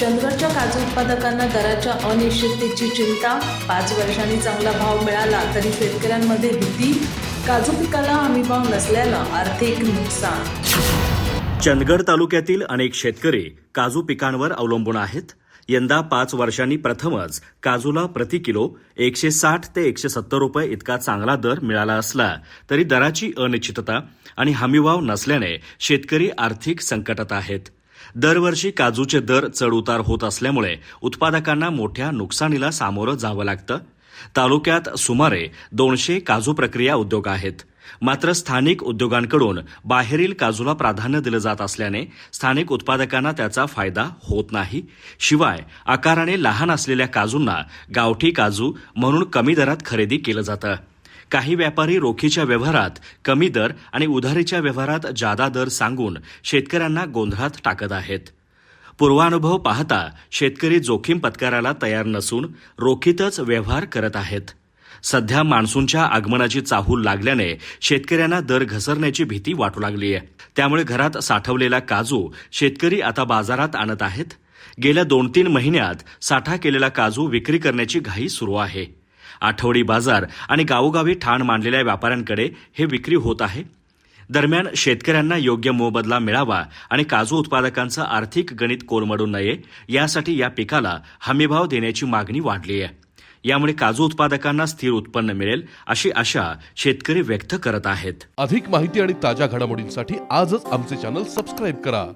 चंदगडच्या काजू उत्पादकांना दराच्या अनिश्चिततेची चिंता. पाच वर्षांनी चांगला भाव मिळाला तरी शेतकऱ्यांमध्ये भीती. काजू पिकाला हमीभाव नसल्यानं आर्थिक नुकसान. चंदगड तालुक्यातील अनेक शेतकरी काजू पिकांवर अवलंबून आहेत. यंदा पाच वर्षांनी प्रथमच काजूला प्रति किलो एकशे साठ ते एकशे सत्तर रुपये इतका चांगला दर मिळाला असला तरी दराची अनिश्चितता आणि हमीभाव नसल्याने शेतकरी आर्थिक संकटात आहेत. दरवर्षी काजूचे दर चढउतार होत असल्यामुळे उत्पादकांना मोठ्या नुकसानीला सामोरं जावं लागतं. तालुक्यात सुमारे दोनशे काजू प्रक्रिया उद्योग आहेत. मात्र स्थानिक उद्योगांकडून बाहेरील काजूला प्राधान्य दिलं जात असल्याने स्थानिक उत्पादकांना त्याचा फायदा होत नाही. शिवाय आकाराने लहान असलेल्या काजूंना गावठी काजू म्हणून कमी दरात खरेदी केलं जातं. काही व्यापारी रोखीच्या व्यवहारात कमी दर आणि उधारीच्या व्यवहारात जादा दर सांगून शेतकऱ्यांना गोंधळात टाकत आहेत. पूर्वानुभव पाहता शेतकरी जोखीम पत्करायला तयार नसून रोखीतच व्यवहार करत आहेत. सध्या मान्सूनच्या आगमनाची चाहूल लागल्याने शेतकऱ्यांना दर घसरण्याची भीती वाटू लागली आहे. त्यामुळे घरात साठवलेला काजू शेतकरी आता बाजारात आणत आहेत. गेल्या दोन तीन महिन्यात साठा केलेला काजू विक्री करण्याची घाई सुरू आहे. आठवडी बाजार आणि गावोगावी ठाण मांडलेल्या व्यापाऱ्यांकडे हे विक्री होत आहे. दरम्यान शेतकऱ्यांना योग्य मोबदला मिळावा आणि काजू उत्पादकांचं आर्थिक गणित कोलमडू नये यासाठी या पिकाला हमीभाव देण्याची मागणी वाढली आहे. यामुळे काजू उत्पादकांना स्थिर उत्पन्न मिळेल अशी आशा शेतकरी व्यक्त करत आहेत. अधिक माहिती आणि ताज्या घडामोडींसाठी आजच आमचे चॅनल सबस्क्राईब करा.